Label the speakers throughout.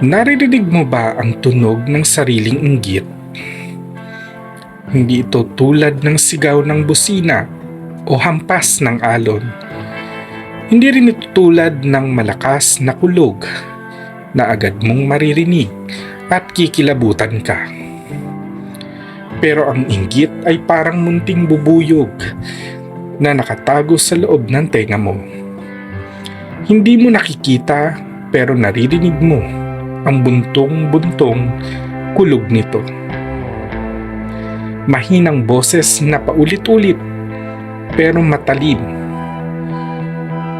Speaker 1: Naririnig mo ba ang tunog ng sariling inggit? Hindi ito tulad ng sigaw ng busina o hampas ng alon. Hindi rin ito tulad ng malakas na kulog na agad mong maririnig at kikilabutan ka. Pero ang inggit ay parang munting bubuyog na nakatago sa loob ng tenga mo. Hindi mo nakikita pero naririnig mo ang buntong-buntong kulog nito. Mahinang boses na paulit-ulit pero matalim.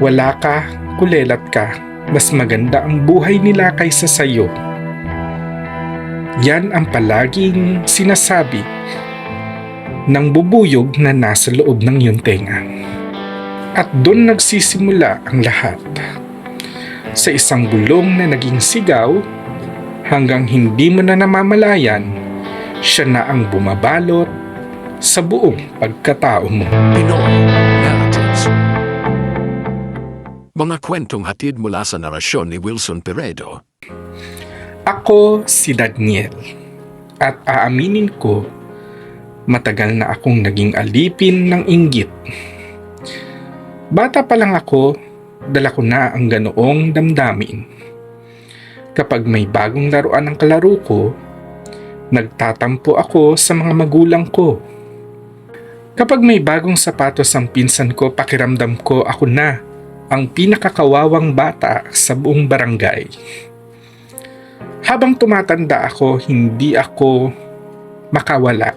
Speaker 1: Wala ka, kulelat ka, mas maganda ang buhay nila kaysa sayo. Yan ang palaging sinasabi ng bubuyog na nasa loob ng iyong tenga. At doon nagsisimula ang lahat. Sa isang bulong na naging sigaw, hanggang hindi mo na namamalayan, siya na ang bumabalot sa buong pagkatao mo.
Speaker 2: Pinoy Narratives Mga kwentong hatid mula sa narasyon ni Wilson Peredo.
Speaker 1: Ako si Daniel at aaminin ko matagal na akong naging alipin ng inggit. Bata pa lang ako, dala ko na ang ganoong damdamin. Kapag may bagong laruan ng kalaro ko, nagtatampo ako sa mga magulang ko. Kapag may bagong sapatos ang pinsan ko, pakiramdam ko ako na ang pinakakawawang bata sa buong barangay. Habang tumatanda ako, hindi ako makawala.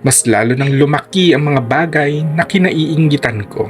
Speaker 1: Mas lalo nang lumaki ang mga bagay na kinaiingitan ko.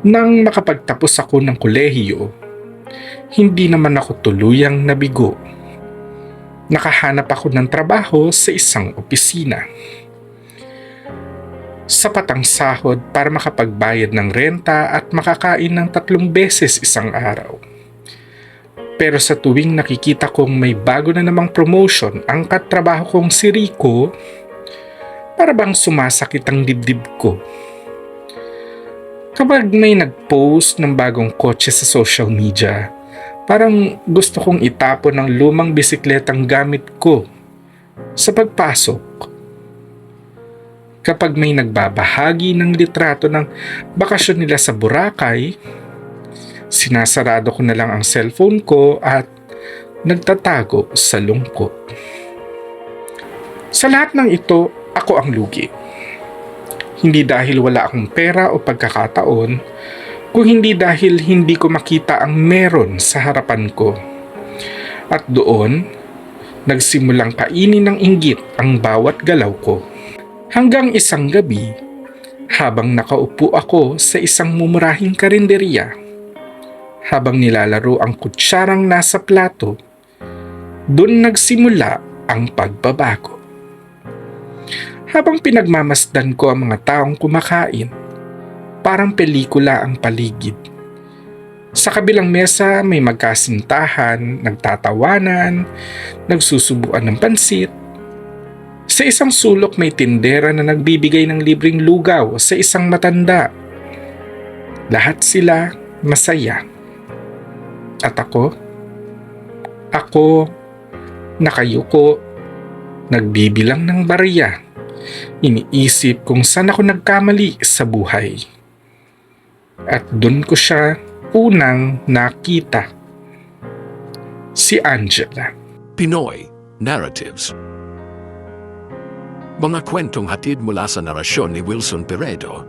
Speaker 1: Nang makapagtapos ako ng kolehiyo, hindi naman ako tuluyang nabigo. Nakahanap ako ng trabaho sa isang opisina. Sapat ang sahod para makapagbayad ng renta at makakain ng tatlong beses isang araw. Pero sa tuwing nakikita kong may bago na namang promotion ang katrabaho kong si Rico, para bang sumasakit ang dibdib ko. Kapag may nag-post ng bagong kotse sa social media, parang gusto kong itapon ang lumang bisikletang gamit ko sa pagpasok. Kapag may nagbabahagi ng litrato ng bakasyon nila sa Boracay, sinasarado ko na lang ang cellphone ko at nagtatago sa lungkot. Sa lahat ng ito, ako ang lugi. Hindi dahil wala akong pera o pagkakataon, kung hindi dahil hindi ko makita ang meron sa harapan ko. At doon, nagsimulang kainin ng inggit ang bawat galaw ko. Hanggang isang gabi, habang nakaupo ako sa isang mumurahing karinderya, habang nilalaro ang kutsarang nasa plato, doon nagsimula ang pagbabago. Habang pinagmamasdan ko ang mga taong kumakain, parang pelikula ang paligid. Sa kabilang mesa may magkasintahan, nagtatawanan, nagsusubuan ng pansit. Sa isang sulok may tindera na nagbibigay ng libreng lugaw sa isang matanda. Lahat sila masaya. At ako? Ako, nakayuko, nagbibilang ng barya. Iniisip kung saan ako nagkamali sa buhay. At doon ko siya unang nakita. Si Angela.
Speaker 2: Pinoy Narratives Mga kwentong hatid mula sa narasyon ni Wilson Peredo.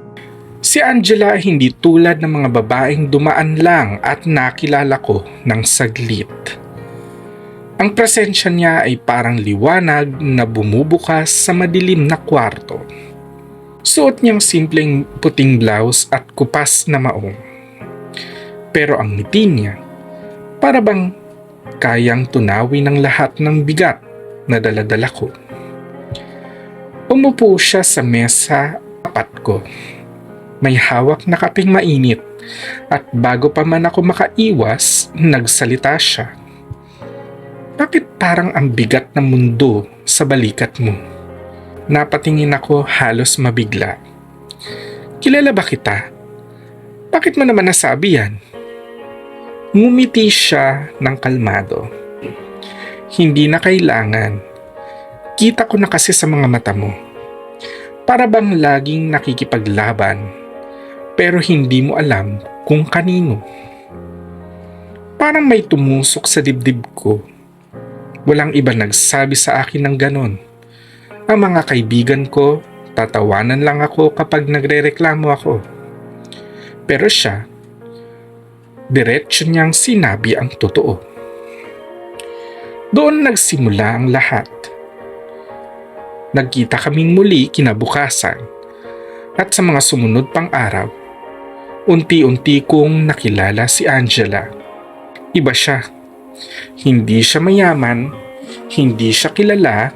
Speaker 1: Si Angela hindi tulad ng mga babaeng dumaan lang at nakilala ko ng saglit. Ang presensya niya ay parang liwanag na bumubukas sa madilim na kwarto. Suot niyang simpleng puting blouse at kupas na maong. Pero ang ngiti niya, para bang kayang tunawin ng lahat ng bigat na daladala ko. Umupo siya sa mesa tapat ko. May hawak na kaping mainit at bago pa man ako makaiwas, nagsalita siya. Bakit parang ang bigat ng mundo sa balikat mo? Napatingin ako halos mabigla. Kilala ba kita? Bakit mo naman nasabi yan? Ngumiti siya ng kalmado. Hindi na kailangan. Kita ko na kasi sa mga mata mo. Para bang laging nakikipaglaban pero hindi mo alam kung kanino. Parang may tumusok sa dibdib ko. Walang iba nagsabi sa akin ng ganon. Ang mga kaibigan ko, tatawanan lang ako kapag nagrereklamo ako. Pero siya, diretsyo niyang sinabi ang totoo. Doon nagsimula ang lahat. Nagkita kaming muli kinabukasan at sa mga sumunod pang araw, unti-unti kong nakilala si Angela. Iba siya. Hindi siya mayaman, hindi siya kilala,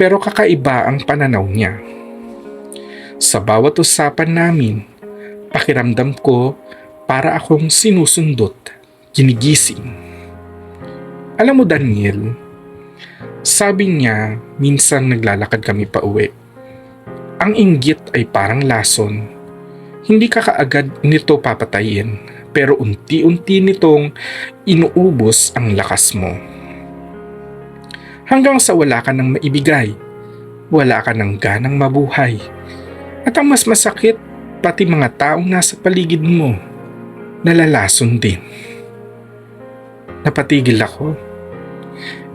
Speaker 1: pero kakaiba ang pananaw niya. Sa bawat usapan namin, pakiramdam ko para akong sinusundot, ginigising. Alam mo Daniel, sabi niya minsan naglalakad kami pa uwi. Ang inggit ay parang lason. Hindi ka kaagad nito papatayin, pero unti-unti nitong inuubos ang lakas mo. Hanggang sa wala ka nang maibigay, wala ka nang ganang mabuhay. At ang mas masakit, pati mga taong nasa paligid mo, nalalason din. Napatigil ako.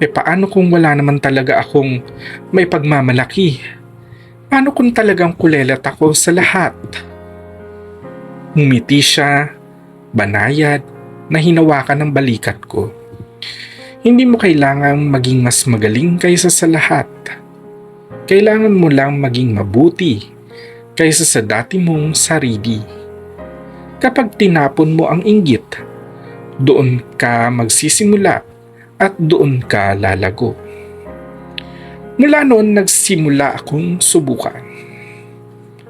Speaker 1: E paano kung wala naman talaga akong may pagmamalaki? Paano kung talagang kulelat ako sa lahat? Ngumiti siya, banayad, na hinawakan ng balikat ko. Hindi mo kailangang maging mas magaling kaysa sa lahat. Kailangan mo lang maging mabuti kaysa sa dati mong sarili. Kapag tinapon mo ang inggit, doon ka magsisimula at doon ka lalago. Mula noon nagsimula akong subukan.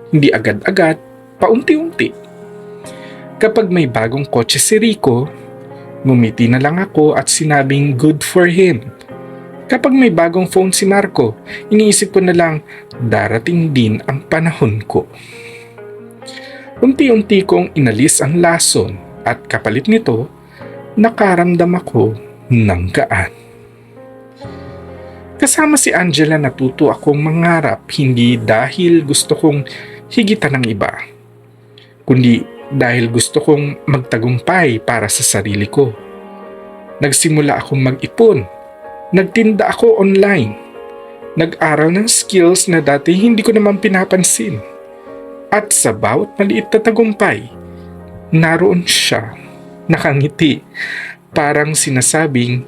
Speaker 1: Hindi agad-agad, paunti-unti. Kapag may bagong kotse si Rico, ngumiti na lang ako at sinabing good for him. Kapag may bagong phone si Marco, iniisip ko na lang darating din ang panahon ko. Unti-unti kong inalis ang lason at kapalit nito, nakaramdam ako ng gaan. Kasama si Angela natuto akong mangarap hindi dahil gusto kong higitan ng iba, kundi dahil gusto kong magtagumpay para sa sarili ko. Nagsimula akong mag-ipon, nagtinda ako online, nag-aral ng skills na dati hindi ko naman pinapansin. At sa bawat maliit na tagumpay, naroon siya, nakangiti, parang sinasabing,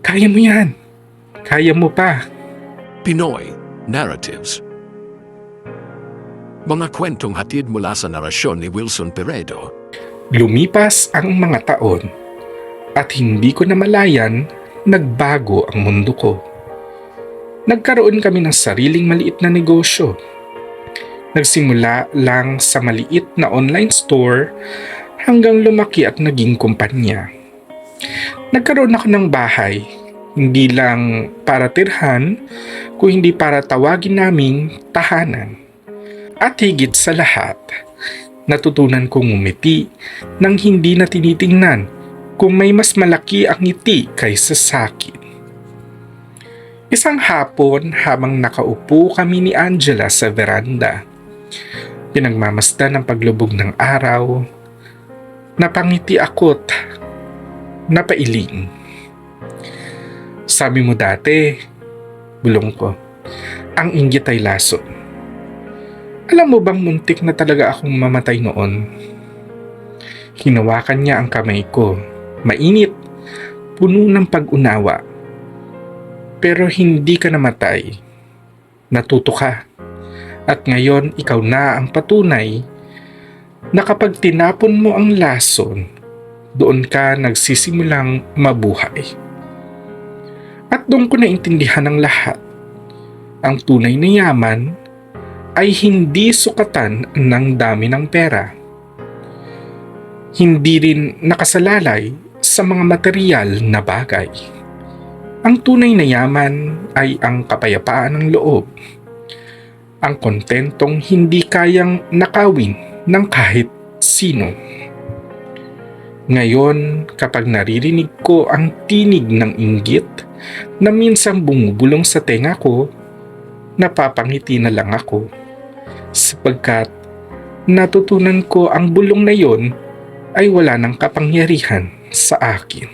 Speaker 1: kaya mo yan, kaya mo pa.
Speaker 2: Pinoy Narratives Mga kwentong hatid mula sa narasyon ni Wilson Peredo.
Speaker 1: Lumipas ang mga taon at hindi ko namalayan nagbago ang mundo ko. Nagkaroon kami ng sariling maliit na negosyo. Nagsimula lang sa maliit na online store hanggang lumaki at naging kumpanya. Nagkaroon ako ng bahay, hindi lang para tirhan, kung hindi para tawagin naming tahanan. At higit sa lahat, natutunan kong umiti nang hindi na tinitingnan kung may mas malaki ang ngiti kaysa sa akin. Isang hapon habang nakaupo kami ni Angela sa veranda, pinagmamasdan ng paglubog ng araw, napangiti ako't napailing. Sabi mo dati, bulong ko, ang inggit ay laso. Alam mo bang muntik na talaga akong mamatay noon? Hinawakan niya ang kamay ko. Mainit, puno ng pag-unawa. Pero hindi ka namatay. Natuto ka. At ngayon ikaw na ang patunay na kapag tinapon mo ang lason, doon ka nagsisimulang mabuhay. At doon ko naintindihan ang lahat. Ang tunay na yaman ay hindi sukatan ng dami ng pera. Hindi rin nakasalalay sa mga material na bagay. Ang tunay na yaman ay ang kapayapaan ng loob. Ang kontentong hindi kayang nakawin ng kahit sino. Ngayon, kapag naririnig ko ang tinig ng inggit na minsang bumubulong sa tenga ko, napapangiti na lang ako. Sapagkat natutunan ko ang bulong na yon ay wala ng kapangyarihan sa akin.